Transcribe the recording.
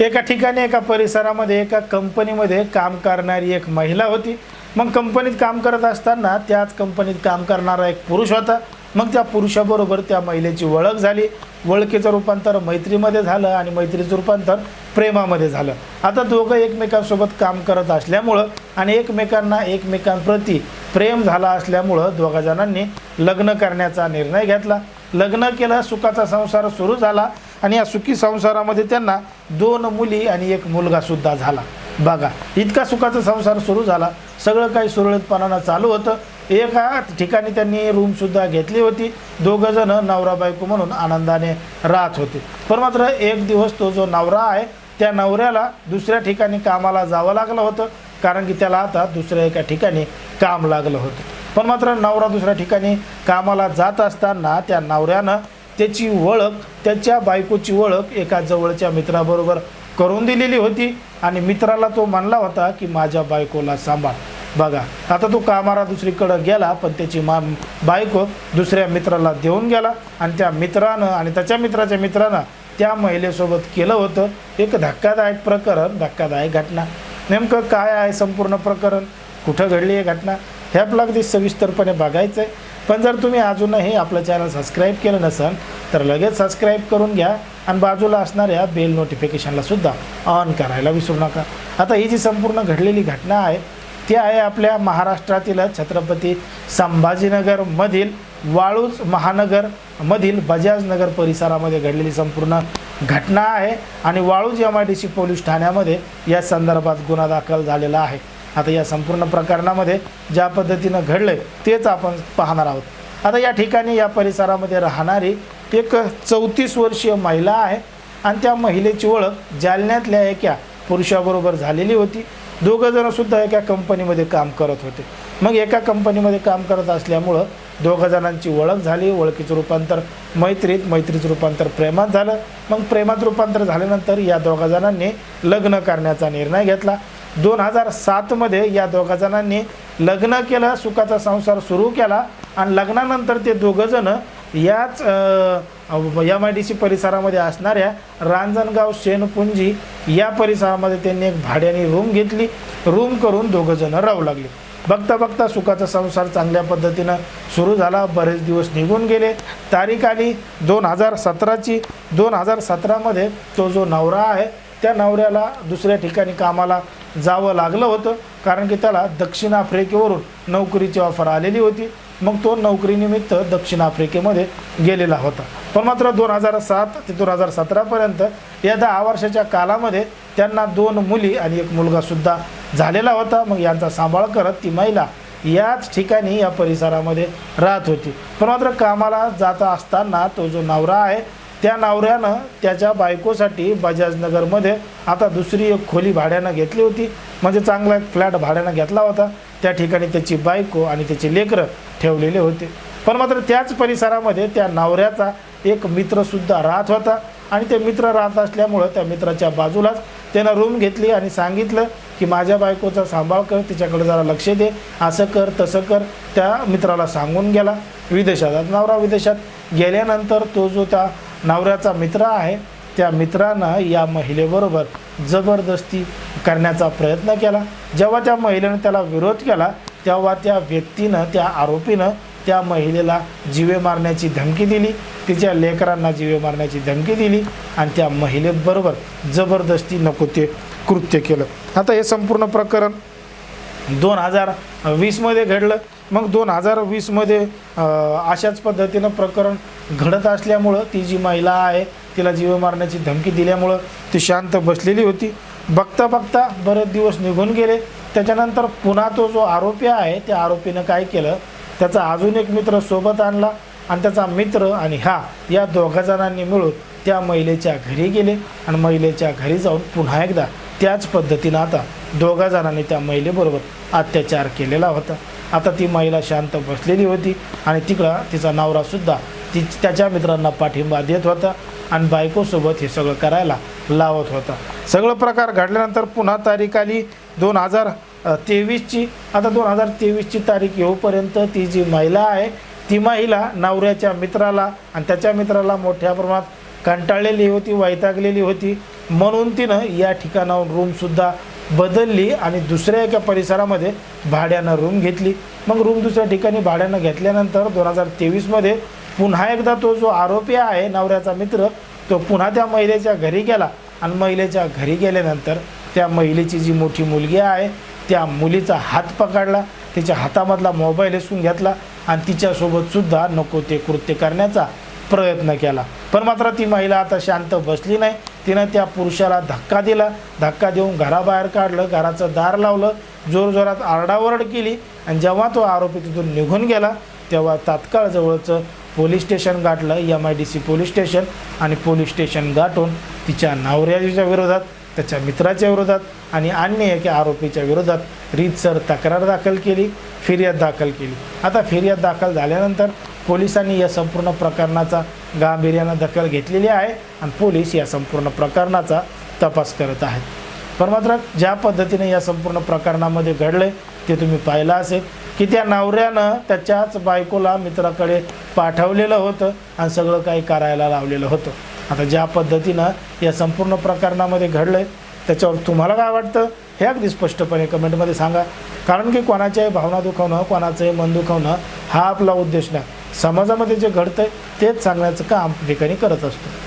एका ठिकाणी एका परिसरामध्ये एका कंपनीमध्ये काम करणारी एक महिला होती. मग कंपनीत काम करत असताना त्याच कंपनीत काम करणारा एक पुरुष होता. मग त्या पुरुषाबरोबर त्या महिलेची ओळख झाली. ओळखीचं रूपांतर मैत्रीमध्ये झालं आणि मैत्रीचं रूपांतर प्रेमामध्ये झालं. आता दोघं एकमेकांसोबत काम करत असल्यामुळं आणि एकमेकांना एकमेकांप्रती प्रेम झाला असल्यामुळं दोघा जणांनी लग्न करण्याचा निर्णय घेतला. लग्न केलं सुखाचा संसार सुरू झाला. आणि या सुखी संसारामध्ये त्यांना दोन मुली आणि एक मुलगासुद्धा झाला. बघा इतका सुखाचा संसार सुरू झाला. सगळं काही सुरळीतपणानं चालू होतं. एका ठिकाणी त्यांनी रूमसुद्धा घेतली होती. दोघं जण नवरा बायको म्हणून आनंदाने राहत होते. पण मात्र एक दिवस तो जो नवरा आहे त्या नवऱ्याला दुसऱ्या ठिकाणी कामाला जावं लागलं होतं. कारण की त्याला आता दुसऱ्या एका ठिकाणी काम लागलं होतं. पण मात्र नवरा दुसऱ्या ठिकाणी कामाला जात असताना त्या नवऱ्यानं त्याची ओळख त्याच्या बायकोची ओळख एका जवळच्या मित्राबरोबर करून दिलेली होती आणि मित्राला तो म्हणला होता की माझ्या बायकोला सांभाळ. बघा आता तो कामाला दुसरीकडं गेला पण त्याची मा बायको दुसऱ्या मित्राला देऊन गेला आणि त्या मित्रानं आणि त्याच्या मित्राच्या मित्रानं त्या महिलेसोबत केलं होतं. एक धक्कादायक प्रकरण धक्कादायक घटना. नेमकं काय आहे संपूर्ण प्रकरण? कुठं घडली आहे घटना? हे आपल्याला अगदी सविस्तरपणे बघायचं आहे पण जर तुम्ही अजूनही आपलं चॅनल सबस्क्राईब केलं नसेल तर लगेच सबस्क्राईब करून घ्या आणि बाजूला असणाऱ्या बेल नोटिफिकेशनला सुद्धा ऑन करायला विसरू नका. आता ही जी संपूर्ण घडलेली घटना आहे ती आहे आपल्या महाराष्ट्रातील छत्रपती संभाजीनगरमधील वाळूज महानगरमधील बजाजनगर परिसरामध्ये घडलेली संपूर्ण घटना आहे. आणि Waluj M I D C police ठाण्यामध्ये या संदर्भात गुन्हा दाखल झालेला आहे. आता या संपूर्ण प्रकरणामध्ये ज्या पद्धतीनं घडलं तेच आपण पाहणार आहोत. आता या ठिकाणी या परिसरामध्ये राहणारी एक चौतीस वर्षीय महिला आहे आणि त्या महिलेची ओळख जालन्यातल्या एका पुरुषाबरोबर झालेली होती. दोघंजणंसुद्धा एका कंपनीमध्ये काम करत होते. मग एका कंपनीमध्ये काम करत असल्यामुळं दोघं जणांची ओळख झाली ओळखीचं रूपांतर मैत्रीत मैत्रीचं रूपांतर प्रेमात झालं. मग प्रेमात रूपांतर झाल्यानंतर या दोघा जणांनी लग्न करण्याचा निर्णय घेतला. दोन हजार सातमध्ये या दोघा जणांनी लग्न केलं सुखाचा संसार सुरू केला आणि लग्नानंतर ते दोघंजणं याच एम आय डी सी परिसरामध्ये असणाऱ्या रांजणगाव शेणपुंजी या परिसरामध्ये त्यांनी एक भाड्याने रूम घेतली. रूम करून दोघंजणं राहू लागले. बघता बघता सुखाचा संसार चांगल्या पद्धतीनं सुरू झाला. बरेच दिवस निघून गेले. तारीख आली दोन हजार सतराची. दोन हजार सतरामध्ये तो जो नवरा आहे त्या नवऱ्याला दुसऱ्या ठिकाणी कामाला जावं लागलं होतं कारण की त्याला दक्षिण आफ्रिकेवरून नोकरीची ऑफर आलेली होती. मग तो नोकरीनिमित्त दक्षिण आफ्रिकेमध्ये गेलेला होता. पण मात्र दोन हजार सात ते दोन हजार सतरापर्यंत या दहा वर्षाच्या कालामध्ये त्यांना दोन मुली आणि एक मुलगासुद्धा झालेला होता. मग यांचा सांभाळ करत ती महिला याच ठिकाणी या परिसरामध्ये राहत होती. पण मात्र कामाला जात असताना तो जो नवरा आहे त्या नवऱ्यानं त्याच्या बायकोसाठी बजाजनगरमध्ये आता दुसरी एक खोली भाड्यानं घेतली होती. म्हणजे चांगला एक फ्लॅट भाड्यानं घेतला होता. त्या ठिकाणी त्याची बायको आणि त्याचे लेकरं ठेवलेले होते. पण मात्र त्याच परिसरामध्ये त्या नवऱ्याचा एक मित्रसुद्धा राहत होता. आणि ते मित्र राहत असल्यामुळं त्या मित्राच्या बाजूलाच त्यानं रूम घेतली आणि सांगितलं की माझ्या बायकोचा सांभाळ कर तिच्याकडे जरा लक्ष दे. असं कर तसं कर. त्या मित्राला सांगून गेला. विदेशात नवरा विदेशात गेल्यानंतर तो जो त्या नवऱ्याचा मित्र आहे त्या मित्रानं या महिलेबरोबर जबरदस्ती करण्याचा प्रयत्न केला. जेव्हा त्या महिलेनं त्याला विरोध केला तेव्हा त्या व्यक्तीनं त्या आरोपीनं त्या महिलेला जीवे मारण्याची धमकी दिली. तिच्या लेकरांना जीवे मारण्याची धमकी दिली आणि त्या महिलेबरोबर जबरदस्ती नको ते कृत्य केलं. आता हे संपूर्ण प्रकरण दोन हजार वीसमध्ये घडलं. मग दोन हजार वीसमध्ये अशाच पद्धतीनं प्रकरण घडत असल्यामुळं ती जी महिला आहे तिला जीव मारण्याची धमकी दिल्यामुळं ती शांत बसलेली होती. बघता बघता बरेच दिवस निघून गेले. त्याच्यानंतर पुन्हा तो जो आरोपी आहे त्या आरोपीनं काय केलं? त्याचा अजून एक मित्र सोबत आणला आणि त्याचा मित्र आणि हा या दोघा जणांनी मिळून त्या महिलेच्या घरी गेले आणि महिलेच्या घरी जाऊन पुन्हा एकदा त्याच पद्धतीनं आता दोघा जणांनी त्या महिलेबरोबर अत्याचार केलेला होता. आता ती महिला शांत बसलेली होती आणि तिकडं तिचा नवरासुद्धा ती त्याच्या मित्रांना पाठिंबा देत होता आणि बायकोसोबत हे सगळं करायला लावत होता. सगळं प्रकार घडल्यानंतर पुन्हा तारीख आली दोन हजार तेवीसची. आता दोन हजार तेवीसची तारीख येऊपर्यंत ती जी महिला आहे ती महिला नवऱ्याच्या मित्राला आणि त्याच्या मित्राला मोठ्या प्रमाणात कंटाळलेली होती वैतागलेली होती. म्हणून तिनं या ठिकाणाहून रूमसुद्धा बदलली आणि दुसऱ्या एका परिसरामध्ये भाड्यानं रूम घेतली. मग रूम दुसऱ्या ठिकाणी भाड्यानं घेतल्यानंतर दोन हजार तेवीसमध्ये पुन्हा एकदा तो जो आरोपी आहे नवऱ्याचा मित्र तो पुन्हा त्या महिलेच्या घरी गेला. आणि महिलेच्या घरी गेल्यानंतर त्या महिलेची जी मोठी मुलगी आहे त्या मुलीचा हात पकडला. तिच्या हातामधला मोबाईल हिसकून घेतला आणि तिच्यासोबतसुद्धा नको ते कृत्य करण्याचा प्रयत्न केला. पण मात्र ती महिला आता शांत बसली नाही. तिनं त्या पुरुषाला धक्का दिला. धक्का देऊन घराबाहेर काढलं. घराचं दार लावलं. जोरजोरात आरडाओरड केली. आणि जेव्हा तो आरोपी तिथून निघून गेला तेव्हा तात्काळ जवळचं पोलीस स्टेशन गाठलं. M I D C police station आणि पोलीस स्टेशन गाठून तिच्या नवऱ्याच्या विरोधात त्याच्या मित्राच्या विरोधात आणि अन्य एका आरोपीच्या विरोधात रीतसर तक्रार दाखल केली. फिर्याद दाखल केली. आता फिर्याद दाखल झाल्यानंतर पोलिसांनी या संपूर्ण प्रकरणाचा गांभीर्यानं दखल घेतलेली आहे आणि पोलीस या संपूर्ण प्रकरणाचा तपास करत आहेत. पण मात्र ज्या पद्धतीने या संपूर्ण प्रकरणामध्ये घडले ते तुम्ही पाहिलं असेल की त्या नवऱ्यानं त्याच्याच बायकोला मित्राकडे पाठवलेलं होतं आणि सगळं काही करायला लावलेलं होतं. आता ज्या पद्धतीनं या संपूर्ण प्रकरणामध्ये घडलं त्याच्यावर तुम्हाला काय वाटतं? हे अगदी स्पष्टपणे कमेंटमध्ये सांगा. कारण की कोणाच्याही भावना दुखवणं कोणाचंही मन दुखवणं हा आपला उद्देश नाही. समाजामध्ये जे घडतं आहे तेच सांगण्याचं काम ठिकाणी करत असतो.